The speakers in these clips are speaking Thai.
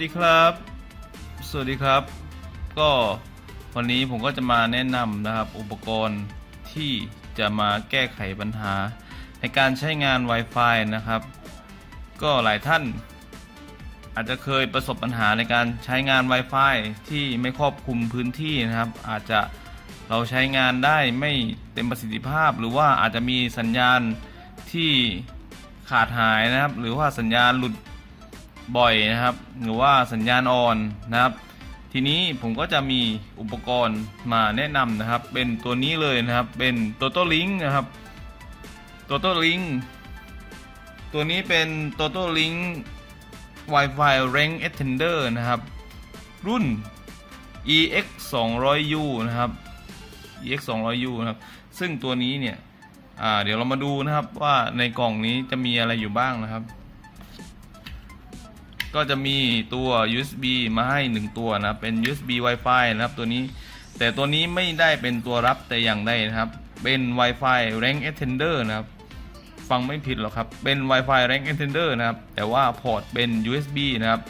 สวัสดีครับ สวัสดีครับ ก็วันนี้ผมก็จะมาแนะนำนะครับ อุปกรณ์ที่จะมาแก้ไขปัญหา ในการใช้งาน Wi-Fi นะครับ ก็หลายท่านอาจจะเคยประสบปัญหาในการใช้งาน Wi-Fi ที่ไม่ครอบคลุมพื้นที่นะครับ อาจจะเราใช้งานได้ไม่เต็มประสิทธิภาพ หรือว่าอาจจะมีสัญญาณที่ขาดหายนะครับ หรือว่าสัญญาณหลุด บ่อยนะครับ หรือว่าสัญญาณอ่อนนะครับ ทีนี้ผมก็จะมีอุปกรณ์มาแนะนำนะครับ เป็นตัวนี้เลยนะครับ เป็น Toto Link นะครับ Toto Link ตัวนี้เป็น Toto Link Wi-Fi Rank Extender นะครับ รุ่น EX 200U นะครับ EX 200U นะครับ ซึ่งตัวนี้เนี่ยเดี๋ยวเรามาดูนะครับว่าในกล่องนี้จะมีอะไรอยู่บ้างนะครับ ก็จะมีตัว USB มาให้ 1 ตัวนะเป็น USB Wi-Fi นะครับตัวนี้ แต่ตัวนี้ไม่ได้เป็นตัวรับแต่อย่างใดนะครับ เป็น Wi-Fi Rank Extender นะครับ ฟังไม่ผิดหรอกครับ เป็น Wi-Fi Rank Extender นะครับ แต่ว่าพอร์ตเป็น USB นะครับ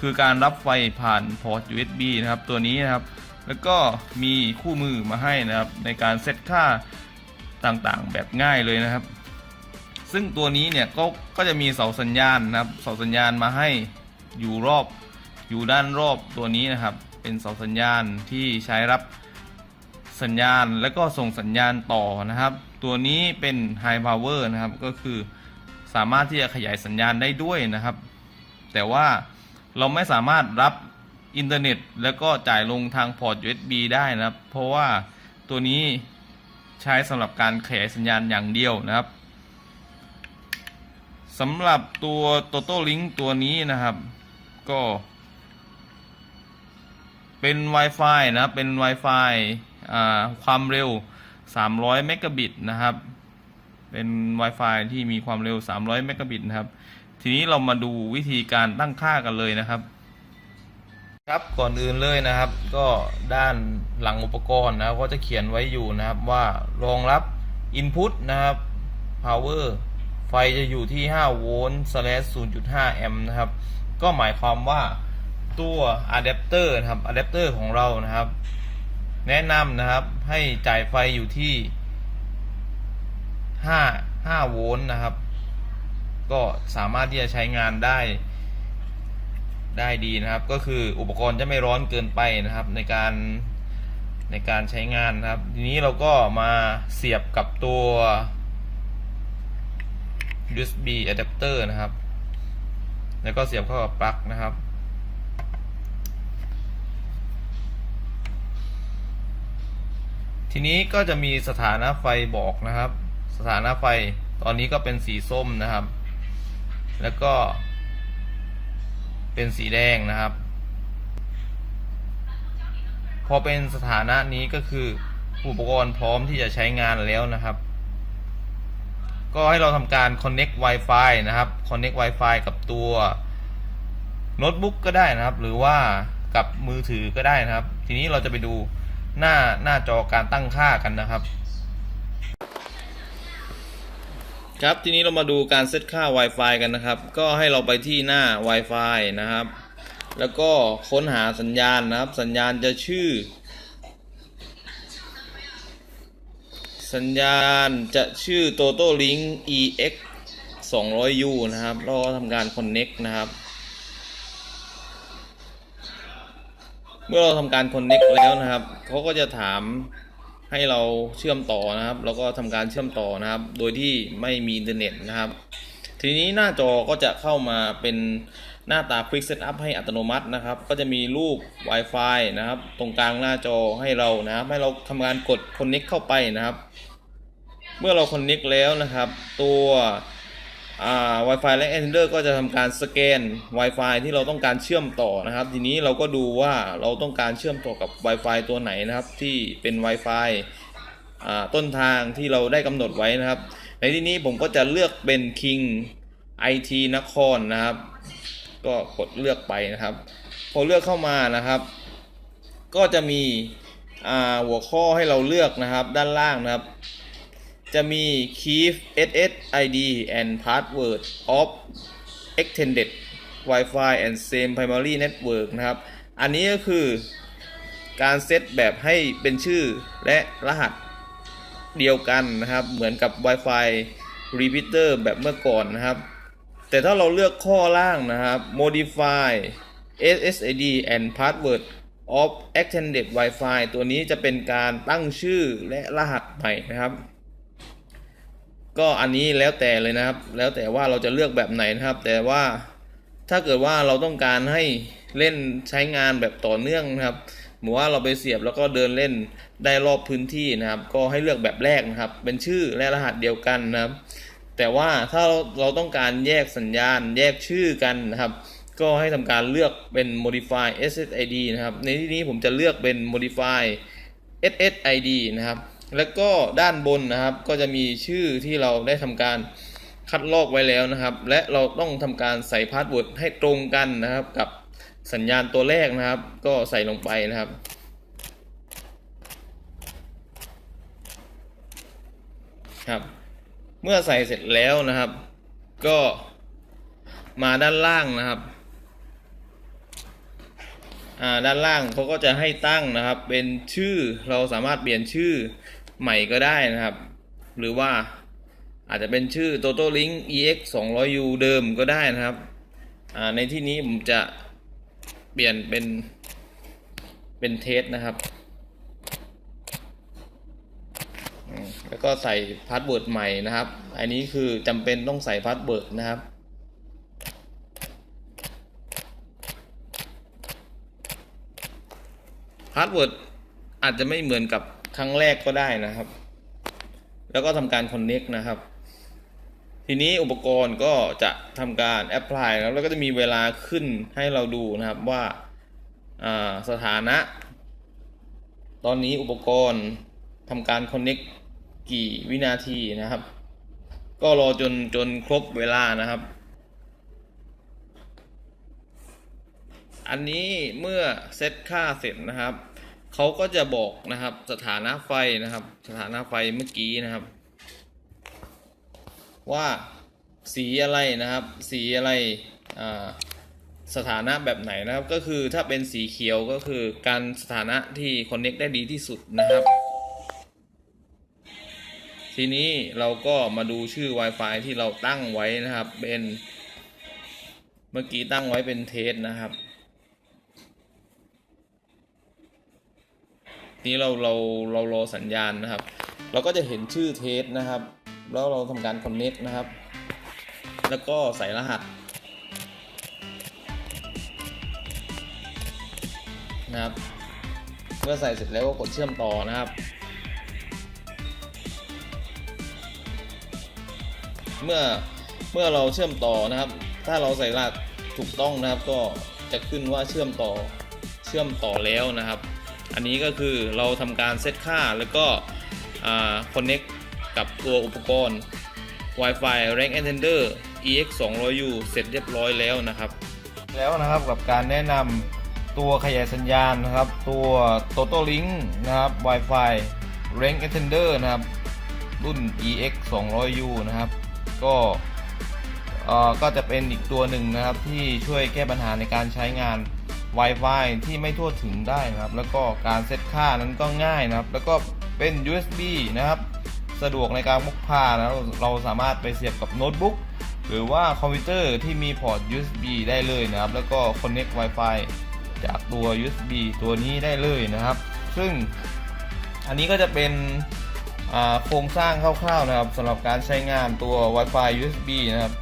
คือการรับไฟผ่านพอร์ต USB นะครับ ตัวนี้นะครับ แล้วก็มีคู่มือมาให้นะครับ ในการเซตค่าต่างๆ แบบง่ายเลยนะครับ ซึ่งตัวนี้เนี่ยก็ก็จะมีเสาสัญญาณนะครับเสาสัญญาณมาให้อยู่รอบอยู่ด้านรอบตัวนี้นะครับ เป็นเสาสัญญาณที่ใช้รับสัญญาณแล้วก็ส่งสัญญาณต่อนะครับ ตัวนี้เป็น High Power นะครับก็คือสามารถที่จะขยายสัญญาณได้ด้วยนะครับ แต่ว่าเราไม่สามารถรับอินเทอร์เน็ต แล้วก็จ่ายลงทางพอร์ต USB ได้นะครับ เพราะว่าตัวนี้ใช้สำหรับการขยายสัญญาณอย่างเดียวนะครับ สำหรับตัว Toto Link ตัวนี้นะครับ ก็ เป็น Wi-Fi นะเป็น Wi-Fi ความเร็ว 300 เมกะบิตนะครับ เป็น Wi-Fi ที่มีความเร็ว 300 เมกะบิตนะครับ ทีนี้เรามาดูวิธีการตั้งค่ากันเลยนะครับ ครับก่อนอื่นเลยนะครับ ก็ด้านหลังอุปกรณ์นะครับก็จะเขียนไว้อยู่นะครับว่ารองรับ Input นะครับ Power ไฟจะอยู่ที่ 5 โวลต์ slash 0.5 แอมป์นะครับ ก็หมายความว่าตัวอะแดปเตอร์นะครับอะแดปเตอร์ของเรานะครับ แนะนำนะครับให้จ่ายไฟอยู่ที่ 5 5 โวลต์นะครับ ก็สามารถที่จะใช้งานได้ ได้ดีนะครับ ก็คืออุปกรณ์จะไม่ร้อนเกินไปนะครับ ในการในการใช้งานนะครับ ทีนี้เราก็มาเสียบกับตัว USB adapter นะครับ แล้วก็เสียบเข้ากับปลั๊กนะครับ ทีนี้ก็จะมีสถานะไฟบอกนะครับ สถานะไฟตอนนี้ก็เป็นสีส้มนะครับ แล้วก็ เป็นสีแดงนะครับ พอเป็นสถานะนี้ก็คืออุปกรณ์พร้อมที่จะใช้งานแล้วนะครับ ก็ให้เราทำการ connect Wi-Fi นะครับ connect Wi-Fi กับตัวโน้ตบุ๊กก็ได้นะครับ หรือว่ากับมือถือก็ได้นะครับ ทีนี้เราจะไปดูหน้าหน้าจอการตั้งค่ากันนะครับ ครับทีนี้เรามาดูการเซตค่า Wi-Fi กันนะครับ ก็ให้เราไปที่หน้า Wi-Fi นะครับ แล้วก็ค้นหาสัญญาณนะครับ สัญญาณจะชื่อ สัญญาณจะชื่อ Toto Link EX 200U นะครับเราก็ทำการ Connect นะครับ เมื่อเราทำการ Connect แล้วนะครับ เขาก็จะถามให้เราเชื่อมต่อนะครับ แล้วก็ทำการเชื่อมต่อนะครับ โดยที่ไม่มีอินเทอร์เน็ตนะครับ ทีนี้หน้าจอก็จะเข้ามาเป็น หน้าตา Quick Setup ให้อัตโนมัตินะครับ ก็จะมีรูป Wi-Fi นะครับ ตรงกลางหน้าจอให้เรานะครับ ให้เราทำการกด Connect เข้าไปนะครับ เมื่อเรา Connect แล้วนะครับ ตัว Wi-Fi และ Extender ก็จะทำการสแกน Wi-Fi ที่เราต้องการเชื่อมต่อนะครับ ทีนี้เราก็ดูว่าเราต้องการเชื่อมต่อกับ Wi-Fi ตัวไหนนะครับ ที่เป็น Wi-Fi ต้นทางที่เราได้กำหนดไว้นะครับ ในที่นี้ผมก็จะเลือกเป็น King IT นครนะครับ ก็กดเลือกไปนะครับ พอเลือกเข้ามานะครับ ก็จะมีหัวข้อให้เราเลือกนะครับด้านล่างนะครับ จะมี Keep SSID and Password of Extended Wi-Fi and same primary network นะครับ อันนี้ก็คือการเซตแบบให้เป็นชื่อและรหัสเดียวกันนะครับ เหมือนกับ Wi-Fi repeater แบบเมื่อก่อนนะครับ แต่ถ้าเราเลือกข้อล่างนะครับ modify SSID and password of extended Wi-Fi ตัวนี้จะเป็นการตั้งชื่อและรหัสใหม่นะครับ ก็อันนี้แล้วแต่เลยนะครับ แล้วแต่ว่าเราจะเลือกแบบไหนนะครับ แต่ว่าถ้าเกิดว่าเราต้องการให้เล่นใช้งานแบบต่อเนื่องนะครับหมือว่าเราไปเสียบแล้วก็เดินเล่นได้รอบพื้นที่นะครับ ก็ให้เลือกแบบแรกนะครับ เป็นชื่อและรหัสเดียวกันนะครับ แต่ว่าถ้าเราเราต้องการแยกสัญญาณแยกชื่อกันนะครับ ก็ให้ทำการเลือกเป็น modify SSID นะครับ ในที่นี้ผมจะเลือกเป็น modify SSID นะครับ แล้วก็ด้านบนนะครับ ก็จะมีชื่อที่เราได้ทำการคัดลอกไว้แล้วนะครับ และเราต้องทำการใส่พาสเวิร์ดให้ตรงกันนะครับ กับสัญญาณตัวแรกนะครับ ก็ใส่ลงไปนะครับครับ เมื่อใส่เสร็จแล้วนะครับ ก็มาด้านล่างนะครับอ่าด้านล่างเขาก็จะให้ตั้งนะครับ เป็นชื่อเราสามารถเปลี่ยนชื่อใหม่ก็ได้นะครับ หรือว่าอาจจะเป็นชื่อ Total Link EX 200U เดิมก็ได้นะครับอ่าในที่นี้ผมจะเปลี่ยนเป็นเป็นเทสนะครับอืมแล้ว ก็ใส่พาสเวิร์ดใหม่นะครับ อันนี้คือจำเป็นต้องใส่พาสเวิร์ดนะครับพาสเวิร์ดอาจจะไม่เหมือนกับครั้งแรกก็ได้นะครับ แล้วก็ทำการ Connect นะครับ ทีนี้อุปกรณ์ก็จะทำการ Apply แล้วแล้วก็จะมีเวลาขึ้นให้เราดูนะครับว่าาสถานะ ตอนนี้อุปกรณ์ทำการ Connect กี่ กี่วินาทีนะครับ ก็รอจนจนครบเวลานะครับ อันนี้เมื่อเซตค่าเสร็จนะครับเขาก็จะบอกนะครับสถานะไฟนะครับ สถานะไฟเมื่อกี้นะครับ ว่าสีอะไรนะครับ สีอะไรสถานะแบบไหนนะครับ ก็คือถ้าเป็นสีเขียวก็คือการสถานะที่คอนเน็กได้ดีที่สุดนะครับ ทีนี้เราก็มาดูชื่อ Wi-Fi ที่เราตั้งไว้นะครับ เป็นเมื่อกี้ตั้งไว้เป็นเทสนะครับ นี้เราเราเรารอสัญญาณนะครับ เราก็จะเห็นชื่อเทสนะครับ แล้วเราทำการ connect นะครับ แล้วก็ใส่รหัสนะครับ เมื่อใส่เสร็จแล้วก็กดเชื่อมต่อนะครับ เมื่อเมื่อเราเชื่อมต่อนะครับ ถ้าเราใส่รหัสถูกต้องนะครับ ก็จะขึ้นว่าเชื่อมต่อเชื่อมต่อแล้วนะครับ อันนี้ก็คือเราทำการเซตค่าแล้วก็คอ่า connect กับตัวอุปกรณ์ Wi-Fi Rank Extender EX 200U เสร็จเรียบร้อยแล้วนะครับ แล้วนะครับกับการแนะนำตัวขยายสัญญาณนะครับ ตัว Total Link นะครับ Wi-Fi Rank Extender นะครับ รุ่น EX 200U นะครับ ก็เอ่อก็จะเป็นอีกตัวหนึ่งนะครับที่ช่วยแก้ปัญหาในการใช้งาน Wi-Fi ที่ไม่ทั่วถึงได้นะครับ แล้วก็การเซตค่านั้นก็ง่ายนะครับ แล้วก็เป็น USB นะครับ สะดวกในการพกพานะเราเราสามารถไปเสียบกับโน้ตบุ๊กหรือว่าคอมพิวเตอร์ที่มีพอร์ต USB ได้เลยนะครับ แล้วก็ Connect Wi-Fi จากตัว USB ตัวนี้ได้เลยนะครับ ซึ่งอันนี้ก็จะเป็น โครงสร้างคร่าวๆนะครับสำหรับการใช้งานตัว Wi-Fi USB นะครับ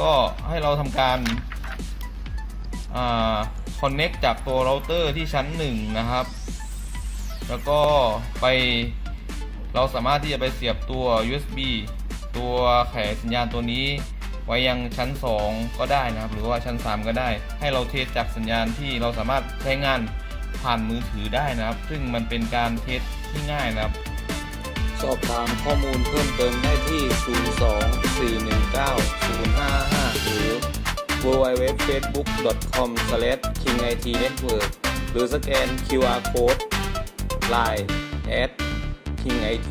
ก็ให้เราทำการคอ่า connect จากตัวเราเตอร์ที่ชั้น 1 นะครับ แล้วก็ไปเราสามารถที่จะไปเสียบตัว USB ตัวแขสัญญาณตัวนี้ ไว้ยังชั้น 2 ก็ได้นะครับ หรือว่าชั้น 3 ก็ได้ ให้เราเทสจากสัญญาณที่เราสามารถใช้งานผ่านมือถือได้นะครับ ซึ่งมันเป็นการเทสที่ง่ายนะครับ สอบถามข้อมูลเพิ่มเติมได้ที่ 02-419-0555 หรือ www.facebook.com/kingitnetwork หรือสแกน QR code Line at King IT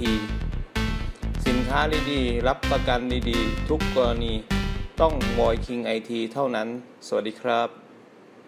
สินค้าดีๆ รับประกันดีๆ ทุกกรณี ต้อง Void King IT เท่านั้น สวัสดีครับ